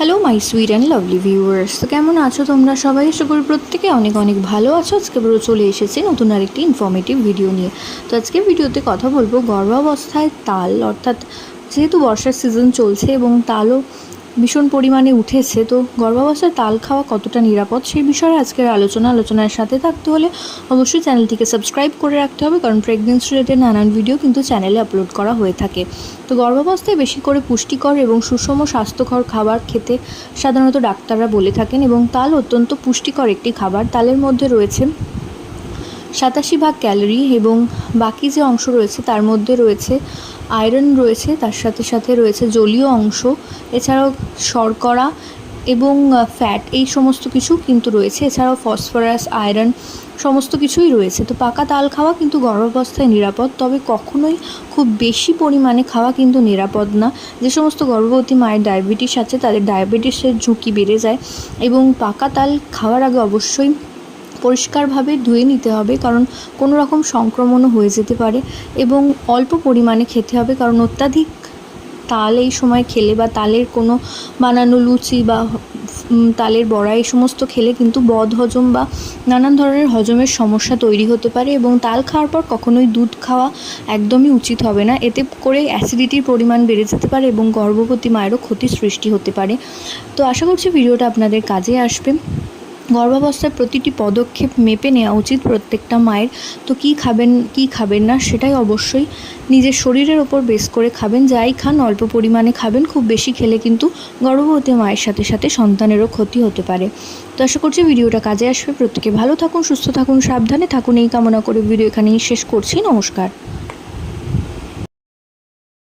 Hello my sweet and lovely viewers তো কেমন আছো তোমরা সবাই? আশা করি প্রত্যেকে অনেক অনেক ভালো আছো। আজকে বড় চলে এসেছি নতুন আরেকটি ইনফর্মেটিভ ভিডিও নিয়ে। তো আজকে ভিডিওতে কথা বলব গর্ভাবস্থায় তাল, অর্থাৎ যেহেতু বর্ষার সিজন চলছে এবং তালও ভীষণ পরিমাণে উঠেছে। তো গর্ভাবস্থায় তাল খাওয়া কতটা নিরাপদ সেই বিষয়ে আজকের আলোচনা, আলোচনার সাথে থাকতে হলে অবশ্যই চ্যানেলটিকে সাবস্ক্রাইব করে রাখতে হবে, কারণ প্রেগনেন্সি রিলেটেড নানান ভিডিও কিন্তু চ্যানেলে আপলোড করা হয়ে থাকে। তো গর্ভাবস্থায় বেশি করে পুষ্টিকর এবং সুষম স্বাস্থ্যকর খাবার খেতে সাধারণত ডাক্তাররা বলে থাকেন এবং তাল অত্যন্ত পুষ্টিকর একটি খাবার। তালের মধ্যে রয়েছে সাতাশি ভাগ ক্যালোরি এবং বাকি যে অংশ রয়েছে তার মধ্যে রয়েছে আয়রন রয়েছে, তার সাথে সাথে রয়েছে জলীয় অংশ, এছাড়াও শর্করা এবং ফ্যাট এই সমস্ত কিছু কিন্তু রয়েছে, এছাড়াও ফসফরাস আয়রন সমস্ত কিছুই রয়েছে। তো পাকা তাল খাওয়া কিন্তু গর্ভাবস্থায় নিরাপদ, তবে কখনোই খুব বেশি পরিমাণে খাওয়া কিন্তু নিরাপদ না। যে সমস্ত গর্ভবতী মায়ের ডায়াবেটিস আছে, তাদের ডায়াবেটিসের ঝুঁকি বেড়ে যায় এবং পাকা তাল খাওয়ার আগে অবশ্যই পরিষ্কারভাবে ধুয়ে নিতে হবে, কারণ কোনো রকম সংক্রমণও হয়ে যেতে পারে এবং অল্প পরিমাণে খেতে হবে, কারণ অত্যাধিক তাল এই সময় খেলে বা তালের কোনো বানানো লুচি বা তালের বড়া এই সমস্ত খেলে কিন্তু বদ হজম বা নানান ধরনের হজমের সমস্যা তৈরি হতে পারে এবং তাল খাওয়ার পর কখনোই দুধ খাওয়া একদমই উচিত হবে না। এতে করে অ্যাসিডিটির পরিমাণ বেড়ে যেতে পারে এবং গর্ভবতী মায়েরও ক্ষতির সৃষ্টি হতে পারে। তো আশা করছি ভিডিওটা আপনাদের কাজে আসবে। গর্ভাবস্থায় প্রতিটি পদক্ষেপ মেপে নেওয়া উচিত প্রত্যেকটা মায়ের। তো কী খাবেন কী খাবেন না সেটাই অবশ্যই নিজের শরীরের ওপর বেস করে খাবেন। যাই খান, অল্প পরিমাণে খাবেন, খুব বেশি খেলে কিন্তু গর্ভবতী মায়ের সাথে সাথে সন্তানেরও ক্ষতি হতে পারে। তো আশা করছি ভিডিওটা কাজে আসবে। প্রত্যেকে ভালো থাকুন, সুস্থ থাকুন, সাবধানে থাকুন। এই কামনা করে ভিডিও এখানেই শেষ করছি। নমস্কার।